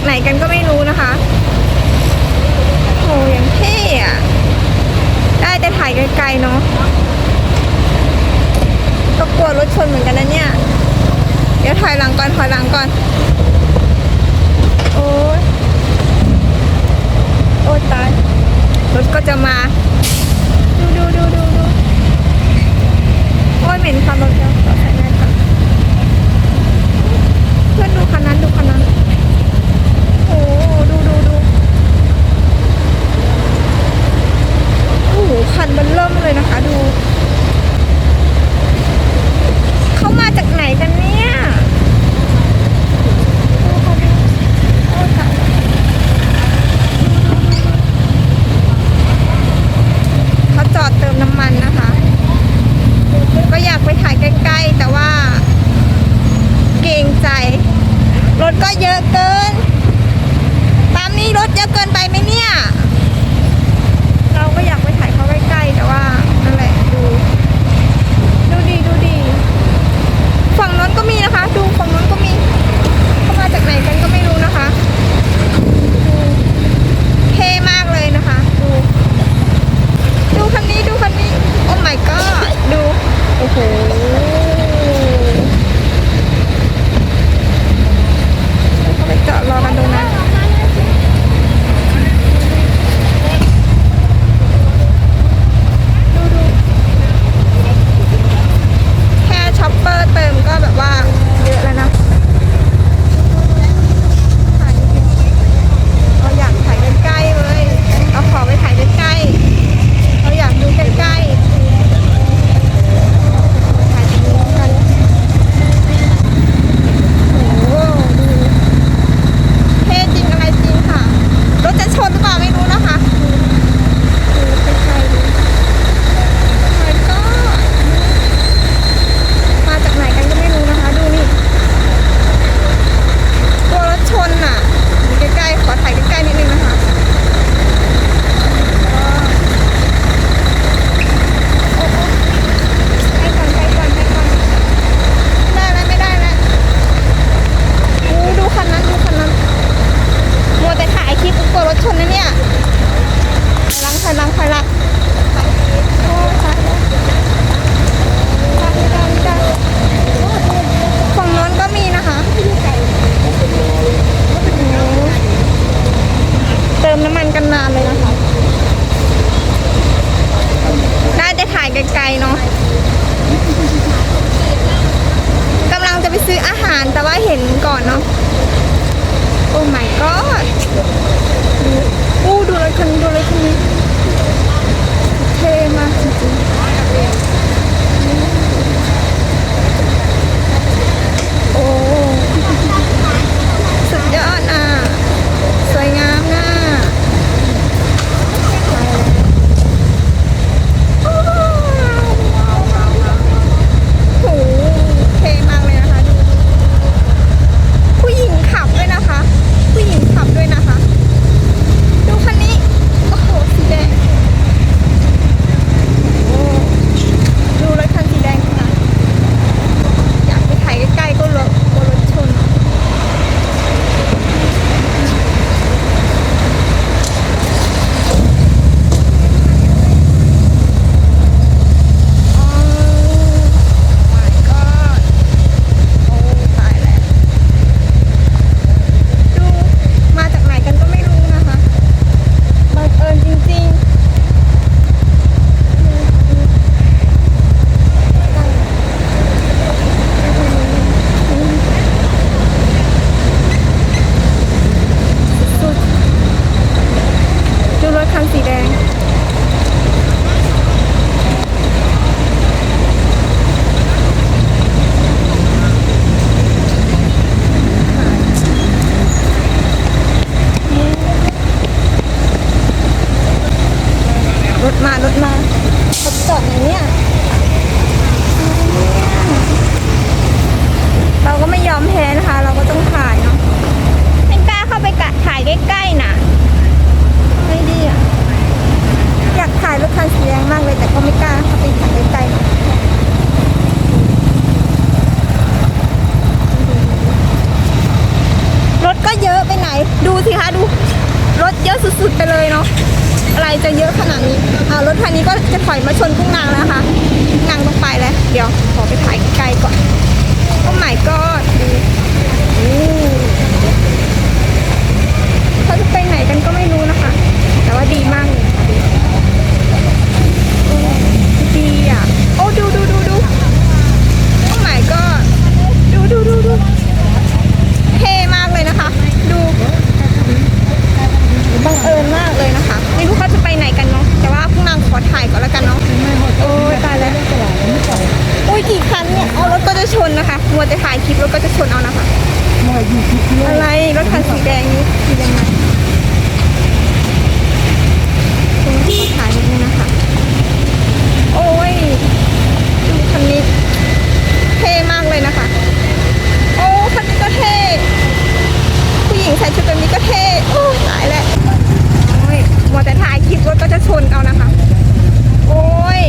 จากไหนกันก็ไม่รู้นะคะโอ้โหย่างเท่อะได้แต่ถ่ายไกลๆเนาะก็กลัวรถชนเหมือนกันนะเนี่ย เดี๋ยวถอยหลังก่อนถอยหลังก่อน โอ้ยโอ้ตาย รถก็จะมา ดูดูดูดูดูโอ้ยเหม็นความรถแล้ว ก็เยอะเกินปั๊มนี้รถเยอะเกินไปไหมเนี่ย เราก็อยากไปถ่ายเขาใกล้ๆแต่ว่านั่นแหละดู ดูดีดูดี ฝั่งนั้นก็มีนะคะ ดูฝั่งนั้นก็มีเข้ามาจากไหนกันก็ไม่รู้นะคะดูเท่มากเลยนะคะ ดู ดูคันนี้ดูคันนี้ โอ้ my god ดู โอ้โห นเนี่ยเอารถก็จะชนนะคะมัวแต่ถ่ายคลิปรถก็จะชนเอานะคะอะไรรถคันสีแดงนี้คือยังไงโอ้ยขอถ่ายนิดนึงนะคะ โอ้ยดูคันนี้เท่มากเลยนะคะ โอ้คันนี้ก็เท่ผู้หญิงใส่ชุดแบบนี้ก็เท่โอ้ตายแล้วโอ้ยมัวแต่ถ่ายคลิปรถก็จะชนเอานะคะ โอ้ย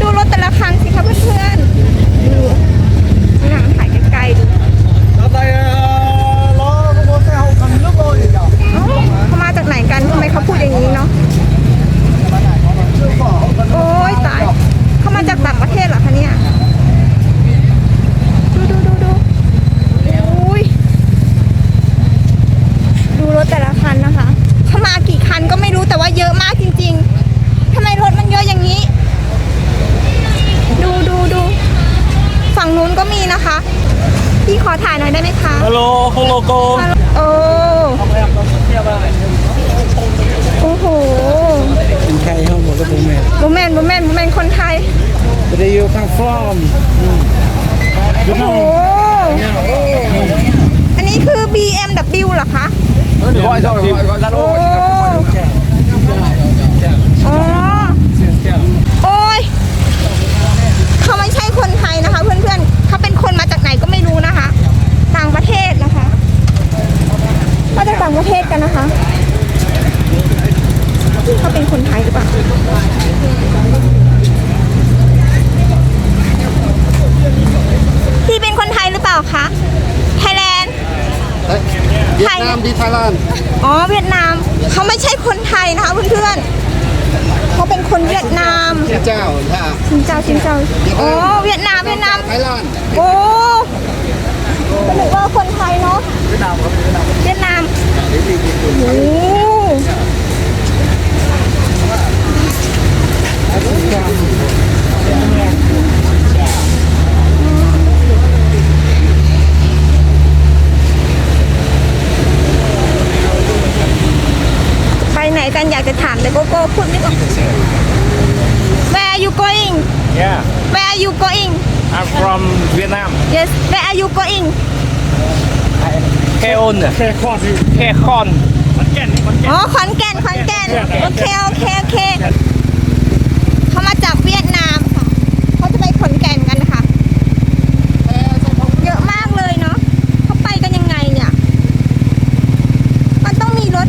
ดูรถแต่ละคันสิคะเพื่อนๆ ดูหนังถ่ายไกลๆดู Ở đây ờ, nó có một cái hậu cần nước thôi thì chào เอ้าเขามาจากไหนกันทำไมเขาพูดอย่างนี้เนาะ Chưa có hậu cần โอ้ยตาย เขามาจากต่างประเทศเหรอคะเนี่ย ดูดูดูดูอุ้ย ดูรถแต่ละคันนะคะ เขามากี่คันก็ไม่รู้แต่ว่าเยอะมากจริงๆ ทำไมรถมันเยอะอย่างนี้ ดูดูดู ฝั่งนู้นก็มีนะคะ พี่ขอ ถ่ายหน่อยได้ไหมคะ Hello, hello cô โอ้โอ้โห Mình thay hơn một cái bố mẹ โมเมนต์โมเมนต์โมเมนต์คนไทย But they you come from โอ้โห อันนี้คือ BMW เหรอคะ Gọi rồi, gọi, gọi ra โอ้ đô อ๋อ โอ้ย เขาไม่ใช่คนไทยนะคะ เพื่อนๆ เขาเป็นคนมาจากไหนก็ไม่รู้นะคะ ต่างประเทศนะคะ มาจากต่างประเทศกันนะคะที่เขาเป็นคนไทยหรือเปล่า พี่เป็นคนไทยหรือเปล่าคะ ไทยแลนด์ Việt Nam đi Thái Lan อ๋อเวียดนาม เขาไม่ใช่คนไทยนะคะเพื่อนๆเขาเป็นคนเวียดนาม Xin chào, dạ ชินเจ้าชินเจ้าโอ้เวียดนามเวียดนาม Thái Lan โอ้ก็นึกว่าคนไทยเนาะเวียดนามโอ้ไปไหนกันอยากจะถามแต่โกโก้พูดไม่ออก Where are you going Yeah, Where are you going I'm from Vietnam. Yes Where are you going Keon. Kekon. Kekon. อ๋อขอนแก่นขอนแก่นโอเคโอเคโอเคเขามาจากเวียดนามค่ะเขาจะไปขอนแก่นกันนะคะเยอะมากเลยเนาะเขาไปกันยังไงเนี่ย มันต้องมีรถ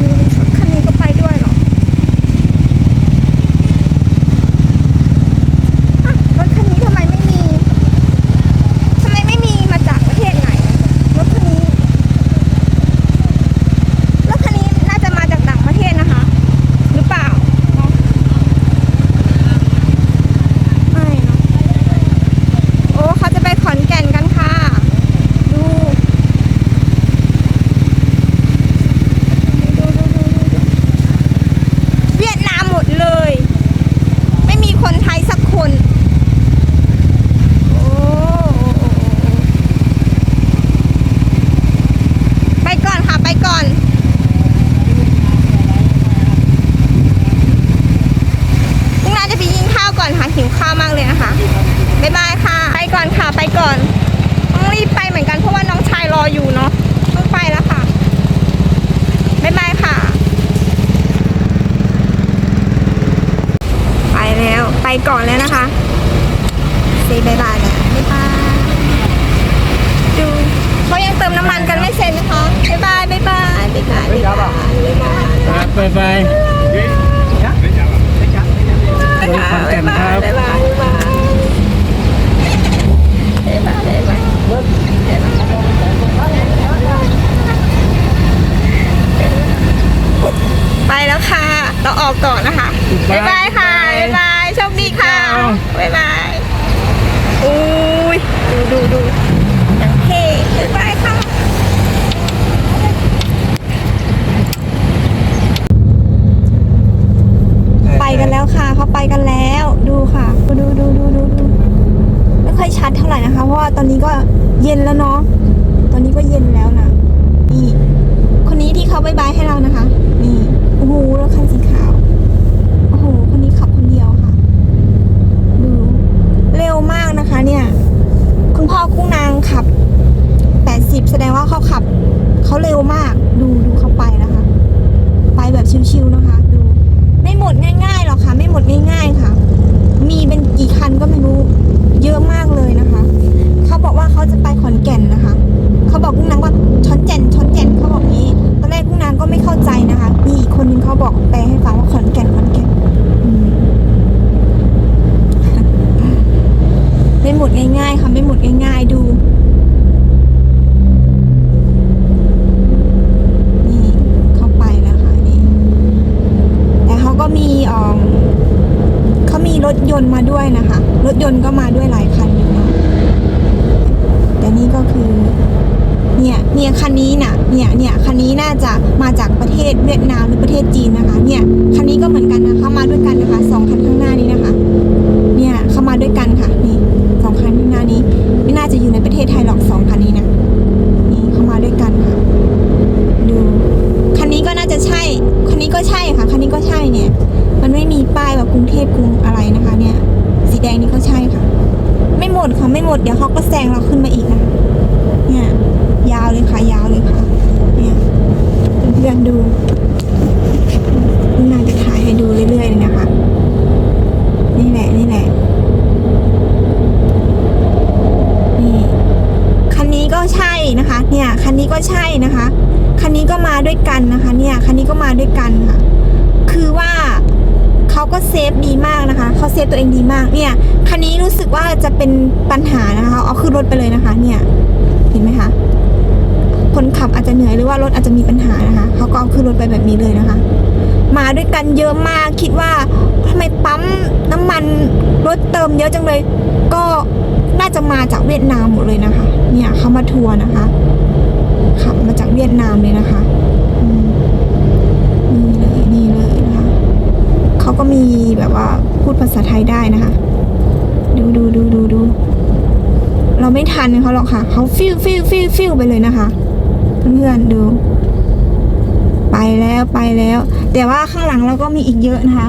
มีรถคันนี้ก็ไปด้วยเหรออะรถคันนี้ทำไมไม่มีทำไมไม่มีมาจากประเทศไหน รถคันนี้ รถคันนี้น่าจะมาจากต่างประเทศนะคะ หรือเปล่าเนาะไม่เนาะโอ้เขาจะไปขอนแก่นกันค่ะ ดูดูดูดูดูเวียดนามหมดเลย ไม่มีคนไทยสักคน โอ้ ไปก่อนค่ะ ไปก่อน พรุ่งนี้จะไปยิงข้า วก่อนค่ะหิวข้าวมากเลยนะคะบ๊ายบายค่ะ ไปก่อนค่ะ ไปก่อน ต้องรีบไปเหมือนกันเพราะว่าน้องชายรออยู่เนาะต้องไปแล้วค่ะบ๊ายบายค่ะ ไปแล้ว ไปก่อนแล้วนะคะซีบ๊ายบายแล้วบ๊ายบายดูเขายังเติมน้ำมันกันไม่เสร็จนะคะบ๊ายบายบ๊ายบายบ๊ายบายบ๊ายบาย Bye bye บ๊ายบาย บ๊ายบาย บ๊ายบาย บ๊ายบาย บ๊ายบาย บ๊ายบาย บ๊ายบาย ออกก่อนนะคะ บ๊ายบายค่ะ บ๊ายบาย โชคดีค่ะ บ๊ายบายอุ้ย ดูดูดูอย่างเท่บ๊ายบายค่ะ ไปกันแล้วค่ะ เขาไปกันแล้ว ดูค่ะดูดูดูดูดูไม่ค่อยชัดเท่าไหร่นะคะ เพราะว่าตอนนี้ก็เย็นแล้วเนาะตอนนี้ก็เย็นแล้วนะนี่คนนี้ที่เขาบายบายให้เรานะคะ นี่โอ้โหรถคันสีขาวโอ้โหคนนี้ขับคนเดียวค่ะ ดูเร็วมากนะคะ เนี่ย คุณพ่อกุ้งนางขับ 80 แสดงว่าเขาขับเขาเร็วมาก ดูดูเขาไปนะคะ ไม่เข้าใจนะคะ มีอีกคนนึงเขาบอกแปลให้ฟังว่าขอนแก่นขอนแก่นไม่หมดง่ายๆค่ะไม่หมดง่าย ๆ ดูนี่เข้าไปแล้วค่ะนี่แต่เขาก็มีเอ่อเขามีรถยนต์มาด้วยนะคะ รถยนต์ก็มาด้วยหลายคันอยู่เนาะแต่นี่ก็คือ เนี่ ยเนี่ยคันนี้น่ะเนี่ยเนี่ยคันนี้น่าจะมาจากประเทศเวียดนามหรือประเทศจีนนะคะเนี่ยคันนี้ก็เหมือนกันนะเขามาด้วยกันนะคะสองคันข้างหน้านี้นะคะเนี่ยเข้ามาด้วยกันค่ะนี่สองคันข้างหน้านี้ ไม่น่าจะอยู่ในประเทศไทยหรอกสองคันนี้นะนี่เข้ามาด้วยกันค่ะดูคันนี้ก็น่าจะใช่คันนี้ก็ใช่ค่ะคันนี้ก็ใช่เนี่ย มันไม่มีป้ายแบบกรุงเทพกรุงอะไรนะคะ เนี่ยสีแดงนี่ก็ใช่ค่ะ ไม่หมดค่ะไม่หมดเดี๋ยวเขาก็แซงเราขึ้นมาอีกนะคะเนี่ย ยาวเลยค่ะ ยาวเลยค่ะ เนี่ยเพื่อนๆดูน่าจะถ่ายให้ดู เรื่อยๆเลยนะคะ นี่แหละนี่แหละนี่คันนี้ก็ใช่นะคะ เนี่ยคันนี้ก็ใช่นะคะ คันนี้ก็มาด้วยกันนะคะ เนี่ยคันนี้ก็มาด้วยกันค่ะ คือว่าเขาก็เซฟดีมากนะคะเขาเซฟตัวเองดีมากเนี่ยคันนี้รู้สึกว่าจะเป็นปัญหานะคะเอาขึ้นรถไปเลยนะคะ เนี่ยเห็นไหมคะคนขับอาจจะเหนื่อยหรือว่ารถอาจจะมีปัญหานะคะเขาก็เอาขึ้นรถไปแบบนี้เลยนะคะ มาด้วยกันเยอะมากคิดว่าทำไมปั๊มน้ำมันรถเติมเยอะจังเลย ก็น่าจะมาจากเวียดนามหมดเลยนะคะ เนี่ยเขามาทัวร์นะคะขับมาจากเวียดนามเลยนะคะนี่เลยนี่เลยนะคะเขาก็มีแบบว่าพูดภาษาไทยได้นะคะ ดูดูดูดูดูเราไม่ทันเขาหรอกค่ะเขาฟิวฟิวฟิวฟิวไปเลยนะคะ เพื่อนๆดู ไปแล้วไปแล้ว แต่ว่าข้างหลังเราก็มีอีกเยอะนะคะ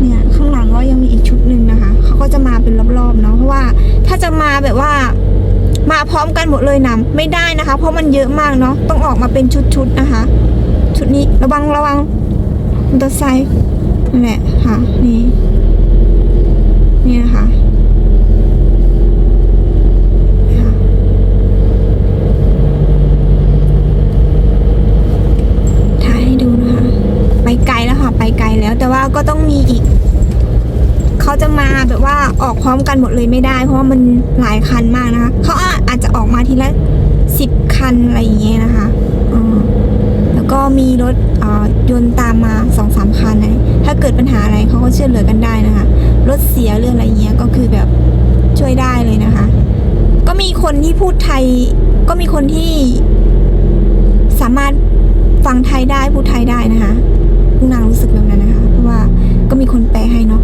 เนี่ยข้างหลังก็ยังมีอีกชุดหนึ่งนะคะเขาก็จะมาเป็นรอบๆเนาะเพราะว่าถ้าจะมาแบบว่ามาพร้อมกันหมดเลยนะไม่ได้นะคะ เพราะมันเยอะมากเนาะต้องออกมาเป็นชุดๆนะคะ ชุดนี้ระวังระวังมอเตอร์ไซค์นั่นแหละค่ะนี่นี่นะคะค่ะถ่ายให้ดูนะคะ ไปไกลแล้วค่ะ ไปไกลแล้ว แต่ว่าก็ต้องมีอีก เขา จะมาแบบว่าออกพร้อมกันหมดเลยไม่ได้ เพราะว่ามันหลายคันมากนะคะเขาอาจจะออกมาทีละสิบคันอะไรอย่างเงี้ยนะคะแล้วก็มีรถยนต์ตามมาสองสามคันนะถ้าเกิดปัญหาอะไรเขาก็ช่วยเหลือกันได้นะคะ รถเสียเรื่องอะไรเงี้ยก็คือแบบช่วยได้เลยนะคะ ก็มีคนที่พูดไทย ก็มีคนที่สามารถฟังไทยได้พูดไทยได้นะคะพวกนางรู้สึกแบบนั้นนะคะ เพราะว่าก็มีคนแปลให้เนาะ